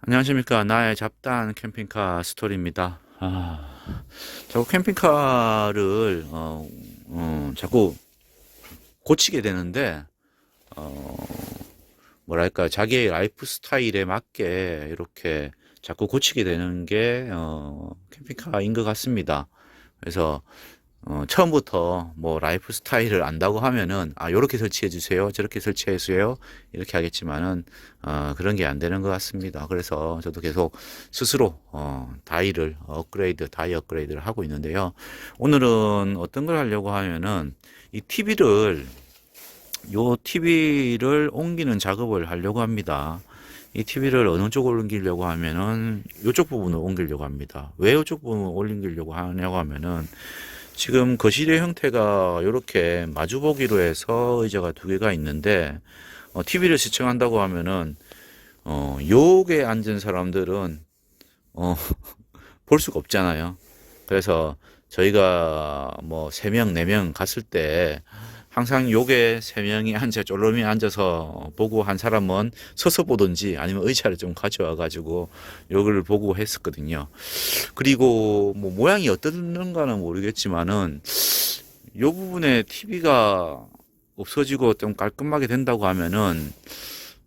안녕하십니까. 나의 잡다한 캠핑카 스토리입니다. 아, 자꾸 캠핑카를, 어, 어, 자꾸 고치게 되는데, 어, 뭐랄까, 자기의 라이프 스타일에 맞게 이렇게 자꾸 고치게 되는 게, 어, 캠핑카인 것 같습니다. 그래서, 어, 처음부터 뭐 라이프 스타일을 안다고 하면은, 아, 요렇게 설치해 주세요. 저렇게 설치해 주세요. 이렇게 하겠지만은, 어, 그런 게 안 되는 것 같습니다. 그래서 저도 계속 스스로, 어, 다이를 업그레이드, 다이 업그레이드를 하고 있는데요. 오늘은 어떤 걸 하려고 하면은, 이 TV를, 요 TV를 옮기는 작업을 하려고 합니다. 이 TV를 어느 쪽으로 옮기려고 하면은, 요쪽 부분을 옮기려고 합니다. 왜 요쪽 부분을 옮기려고 하냐고 하면은, 지금 거실의 형태가 이렇게 마주보기로 해서 의자가 두 개가 있는데 어, TV를 시청한다고 하면은 어, 요게 앉은 사람들은 어, 볼 수가 없잖아요. 그래서 저희가 뭐 세 명, 네 명 갔을 때 항상 요게 세 명이 앉아 쫄롬이 앉아서 보고 한 사람은 서서 보든지 아니면 의자를 좀 가져와 가지고 요걸 보고 했었거든요. 그리고 뭐 모양이 어떤가는 모르겠지만은 요 부분에 TV가 없어지고 좀 깔끔하게 된다고 하면은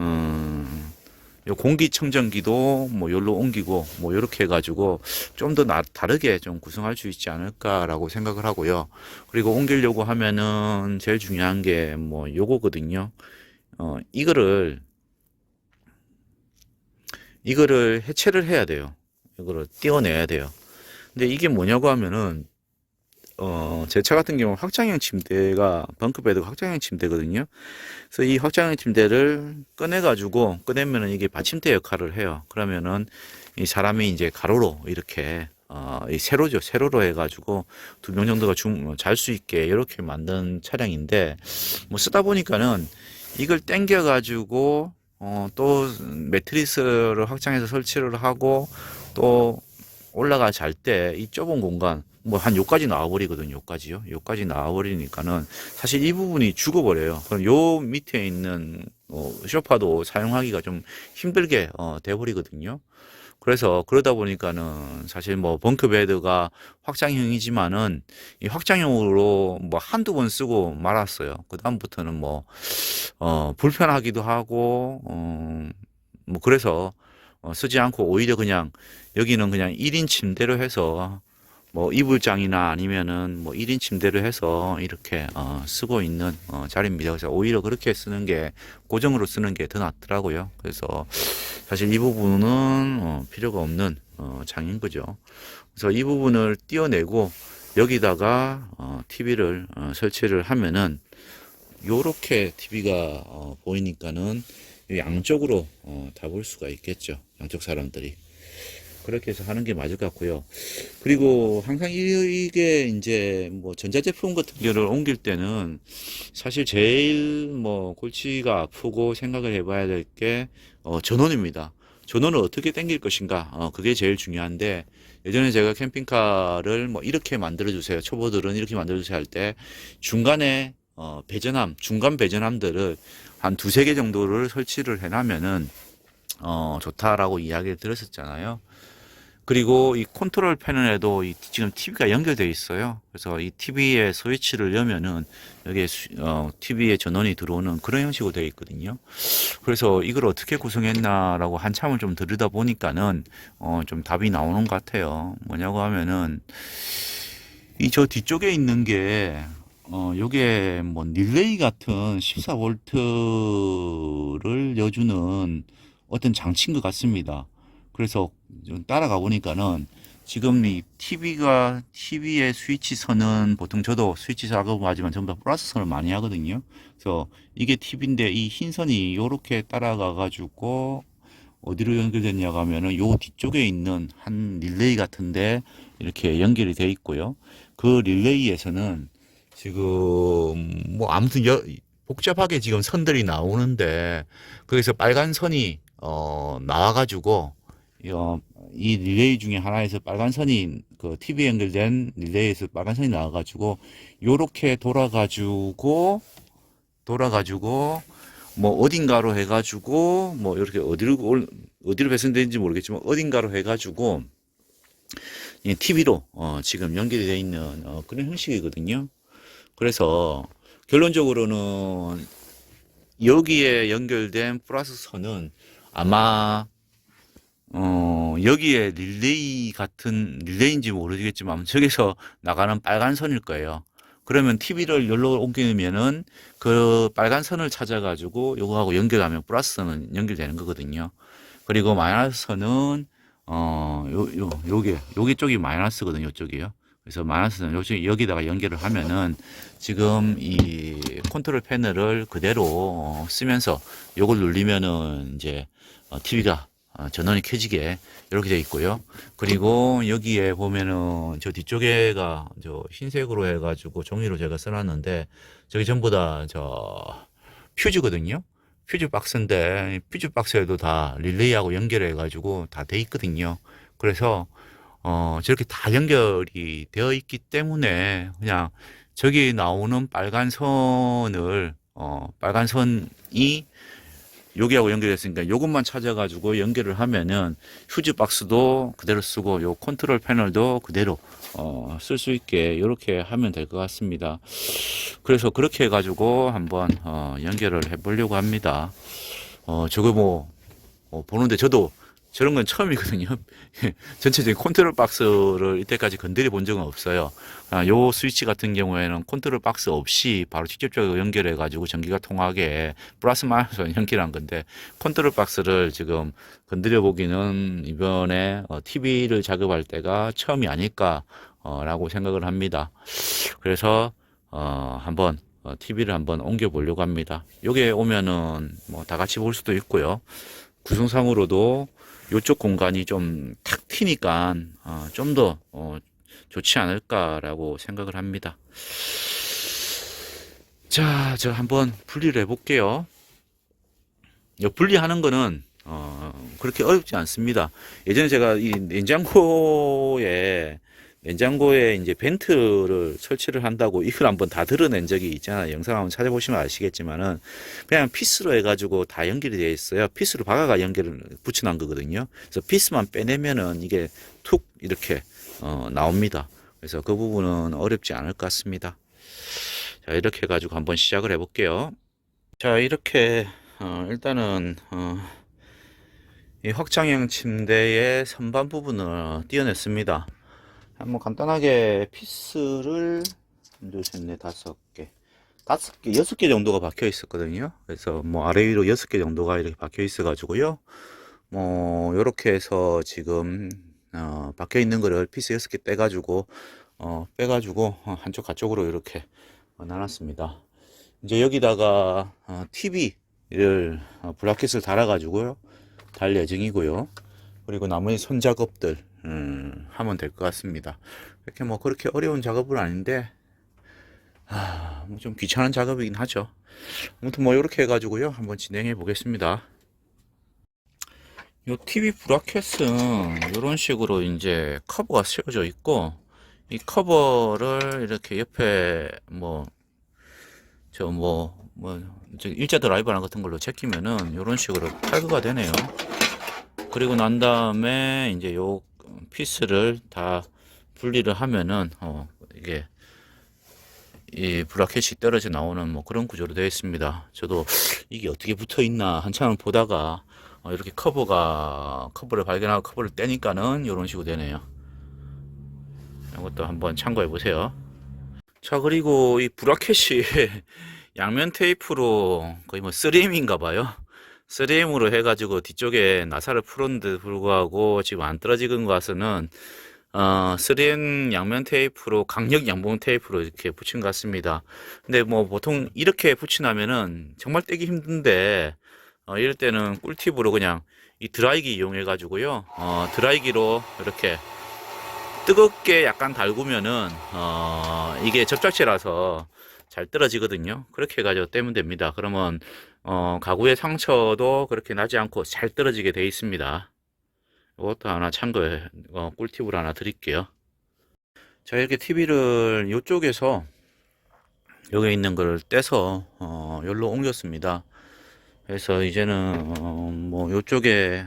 음, 요 공기청정기도 뭐 요로 옮기고 뭐 요렇게 해가지고 좀 더 다르게 좀 구성할 수 있지 않을까라고 생각을 하고요. 그리고 옮기려고 하면은 제일 중요한 게 뭐 요거거든요. 어, 이거를 이거를 해체를 해야 돼요. 이거를 띄워내야 돼요. 근데 이게 뭐냐고 하면은 어, 제 차 같은 경우 확장형 침대가 벙크베드가 확장형 침대거든요. 그래서 이 확장형 침대를 꺼내가지고 꺼내면은 이게 받침대 역할을 해요. 그러면은 이 사람이 이제 가로로 이렇게 어, 이 세로죠. 세로로 해가지고 두 명 정도가 잘 수 있게 이렇게 만든 차량인데 뭐 쓰다 보니까는 이걸 당겨가지고 어, 또 매트리스를 확장해서 설치를 하고 또 올라가 잘 때 이 좁은 공간 뭐 한 요까지 나와버리거든요. 요까지요. 요까지 나와버리니까는 사실 이 부분이 죽어버려요. 그럼 요 밑에 있는 어, 쇼파도 사용하기가 좀 힘들게 어, 돼버리거든요. 그래서 그러다 보니까는 사실 뭐 벙크 베드가 확장형이지만은 이 확장형으로 뭐 한두 번 쓰고 말았어요. 그 다음부터는 뭐 어, 불편하기도 하고 어, 뭐 그래서 어, 쓰지 않고 오히려 그냥 여기는 그냥 1인 침대로 해서 뭐 이불장이나 아니면은 뭐 1인 침대로 해서 이렇게 어, 쓰고 있는 어, 자리입니다. 그래서 오히려 그렇게 쓰는 게 고정으로 쓰는 게 더 낫더라고요. 그래서 사실 이 부분은 어, 필요가 없는 어, 장인 거죠. 그래서 이 부분을 띄어내고 여기다가 어, TV를 어, 설치를 하면은 요렇게 TV가 어, 보이니까는 양쪽으로 어, 다 볼 수가 있겠죠. 양쪽 사람들이. 그렇게 해서 하는 게 맞을 것 같고요. 그리고 항상 이- 이게 이제 뭐 전자제품 같은 경우를 옮길 때는 사실 제일 뭐 골치가 아프고 생각을 해봐야 될 게 어, 전원입니다. 전원을 어떻게 당길 것인가, 어, 그게 제일 중요한데 예전에 제가 캠핑카를 뭐 이렇게 만들어 주세요. 초보들은 이렇게 만들어 주세요 할 때 중간에 어, 배전함, 중간 배전함들을 한 두세 개 정도를 설치를 해놓으면은 어, 좋다라고 이야기를 들었었잖아요. 그리고 이 컨트롤 패널에도 이 지금 TV가 연결되어 있어요. 그래서 이 TV에 스위치를 여면은 여기에 수- 어, TV에 전원이 들어오는 그런 형식으로 되어 있거든요. 그래서 이걸 어떻게 구성했나라고 한참을 좀 들여다 보니까는 어, 좀 답이 나오는 것 같아요. 뭐냐고 하면은 이 저 뒤쪽에 있는 게 어, 요게 뭐 릴레이 같은 14V를 여주는 어떤 장치인 것 같습니다. 그래서 좀 따라가 보니까는 지금 이 TV가 TV의 스위치 선은 보통 저도 스위치 작업을 하지만 전부 다 플러스 선을 많이 하거든요. 그래서 이게 TV인데 이 흰 선이 요렇게 따라가 가지고 어디로 연결됐냐고 하면은 요 뒤쪽에 있는 한 릴레이 같은데 이렇게 연결이 돼 있고요. 그 릴레이에서는 지금 뭐 아무튼 여, 복잡하게 지금 선들이 나오는데 거기서 빨간 선이 어 나와 가지고 어, 이 릴레이 중에 하나에서 빨간 선이 그 TV 연결된 릴레이에서 빨간 선이 나와가지고 요렇게 돌아가지고 돌아가지고 뭐 어딘가로 해가지고 뭐 이렇게 어디로 올- 어디로 배선되는지 모르겠지만 어딘가로 해가지고 이 TV로 어, 지금 연결이 되어 있는 어, 그런 형식이거든요. 그래서 결론적으로는 여기에 연결된 플러스 선은 아마 어, 여기에 릴레이 같은 릴레이인지 모르겠지만 저기서 나가는 빨간 선일 거예요. 그러면 TV를 여기로 옮기면은 그 빨간 선을 찾아가지고 요거하고 연결하면 플러스 선은 연결되는 거거든요. 그리고 마이너스 선은 어, 요, 요, 요게, 요게 쪽이 마이너스거든요, 요쪽이요. 그래서 마이너스는 요쪽 여기다가 연결을 하면은 지금 이 컨트롤 패널을 그대로 어, 쓰면서 요걸 누르면은 이제 TV가 어, 전원이 켜지게 이렇게 되어 있고요. 그리고 여기에 보면은 저 뒤쪽에가 저 흰색으로 해가지고 종이로 제가 써놨는데 저기 전부 다 저 퓨즈거든요. 퓨즈 박스인데 퓨즈 박스에도 다 릴레이하고 연결해가지고 다 돼 있거든요. 그래서 어 저렇게 다 연결이 되어 있기 때문에 그냥 저기 나오는 빨간 선을 어 빨간 선이 여기하고 연결됐으니까 요것만 찾아가지고 연결을 하면은 휴즈 박스도 그대로 쓰고 요 컨트롤 패널도 그대로 어, 쓸 수 있게 이렇게 하면 될 것 같습니다. 그래서 그렇게 해가지고 한번 어, 연결을 해보려고 합니다. 어, 저거 뭐 어, 보는데 저도 저런 건 처음이거든요. 전체적인 컨트롤 박스를 이때까지 건드려 본 적은 없어요. 아, 요 스위치 같은 경우에는 컨트롤 박스 없이 바로 직접적으로 연결해 가지고 전기가 통하게 플러스 마이너스 연결한 건데 컨트롤 박스를 지금 건드려 보기는 이번에 어, TV를 작업할 때가 처음이 아닐까 어, 라고 생각을 합니다. 그래서 어, 한번 어, TV를 한번 옮겨 보려고 합니다. 요게 오면은 뭐 다 같이 볼 수도 있고요. 구성상으로도 요쪽 공간이 좀탁 트니까 어, 좀더 어, 좋지 않을까라고 생각을 합니다. 자, 저 한번 분리를 해볼게요. 이 분리하는 거는 어, 그렇게 어렵지 않습니다. 예전에 제가 이 냉장고에 냉장고에 이제 벤트를 설치를 한다고 이걸 한번 다 드러낸 적이 있잖아요. 영상 한번 찾아보시면 아시겠지만은 그냥 피스로 해가지고 다 연결이 되어 있어요. 피스로 박아가 연결을 붙여놓은 거거든요. 그래서 피스만 빼내면은 이게 툭 이렇게 어, 나옵니다. 그래서 그 부분은 어렵지 않을 것 같습니다. 자 이렇게 해가지고 한번 시작을 해볼게요. 자 이렇게 어, 일단은 어, 이 확장형 침대의 선반 부분을 띄어냈습니다. 한번 간단하게 피스를 둘셋넷 다섯 개. 다섯 개 여섯 개 정도가 박혀 있었거든요. 그래서 뭐 아래 위로 여섯 개 정도가 이렇게 박혀 있어 가지고요. 뭐 요렇게 해서 지금 어 박혀 있는 거를 피스 여섯 개 빼 가지고 어 빼 가지고 한쪽 가쪽으로 이렇게 어, 나눴습니다. 이제 여기다가 어, TV를 어, 브라켓을 달아 가지고요. 달 예정이고요. 그리고 나머지 손 작업들 음, 하면 될 것 같습니다. 이렇게 뭐 그렇게 어려운 작업은 아닌데 아, 뭐 좀 귀찮은 작업이긴 하죠. 아무튼 뭐 이렇게 해가지고요 한번 진행해 보겠습니다. 요 TV 브라켓은 이런 식으로 이제 커버가 세워져 있고 이 커버를 이렇게 옆에 뭐 저 뭐뭐 일자 드라이버나 같은 걸로 제끼면은 이런 식으로 탈거가 되네요. 그리고 난 다음에 이제 요 피스를 다 분리를 하면은 어 이게 이 브라켓이 떨어져 나오는 뭐 그런 구조로 되어 있습니다. 저도 이게 어떻게 붙어 있나 한참을 보다가 어 이렇게 커버가 커버를 발견하고 커버를 떼니까는 이런 식으로 되네요. 이것도 한번 참고해 보세요. 자 그리고 이 브라켓이 양면 테이프로 거의 뭐 3M인가 봐요. 3M으로 해가지고 뒤쪽에 나사를 풀었는데 불구하고 지금 안 떨어지는 것 같아서는 어, 3M 양면 테이프로 강력 양봉 테이프로 이렇게 붙인 것 같습니다. 근데 뭐 보통 이렇게 붙이나면은 정말 떼기 힘든데 어, 이럴 때는 꿀팁으로 그냥 이 드라이기 이용해 가지고요. 어, 드라이기로 이렇게 뜨겁게 약간 달구면은 어, 이게 접착제라서 잘 떨어지거든요. 그렇게 해가지고 떼면 됩니다. 그러면 어, 가구의 상처도 그렇게 나지 않고 잘 떨어지게 되어 있습니다. 이것도 하나 참고해, 어, 꿀팁을 하나 드릴게요. 자, 이렇게 TV를 이쪽에서 여기 있는 걸 떼서, 어, 여기로 옮겼습니다. 그래서 이제는 어, 뭐 요쪽에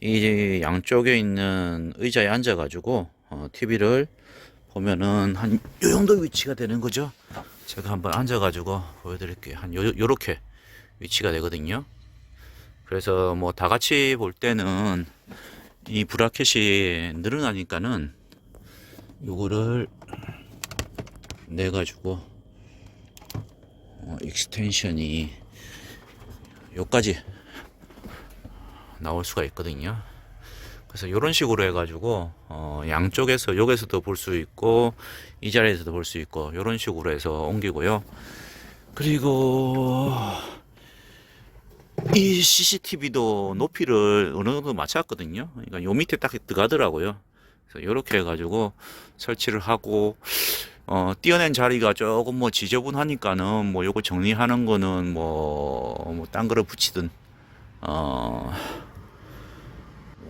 이 양쪽에 있는 의자에 앉아가지고 어, TV를 보면은 한 요 정도 위치가 되는 거죠. 제가 한번 앉아가지고 보여드릴게요. 한 요, 요렇게 위치가 되거든요. 그래서 뭐 다 같이 볼 때는 이 브라켓이 늘어나니까는 요거를 내 가지고 어, 익스텐션이 요까지 나올 수가 있거든요. 그래서 이런 식으로 해가지고 어, 양쪽에서 여기서도 볼 수 있고 이 자리에서도 볼 수 있고 이런 식으로 해서 옮기고요. 그리고 이 CCTV도 높이를 어느 정도 맞췄거든요. 그러니까 요 밑에 딱 들어가더라고요. 그래서 이렇게 해가지고 설치를 하고 어, 띄어낸 자리가 조금 뭐 지저분하니까는 뭐 요거 정리하는 거는 뭐, 뭐, 딴 거를 붙이든, 어,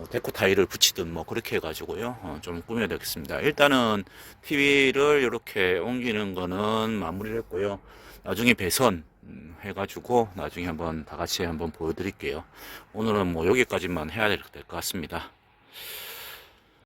뭐 데코 타일을 붙이든 뭐 그렇게 해가지고요. 어, 좀 꾸며야 되겠습니다. 일단은 TV를 이렇게 옮기는 거는 마무리를 했고요. 나중에 배선 음, 해가지고 나중에 한번 다 같이 한번 보여드릴게요. 오늘은 뭐 여기까지만 해야 될 것 같습니다.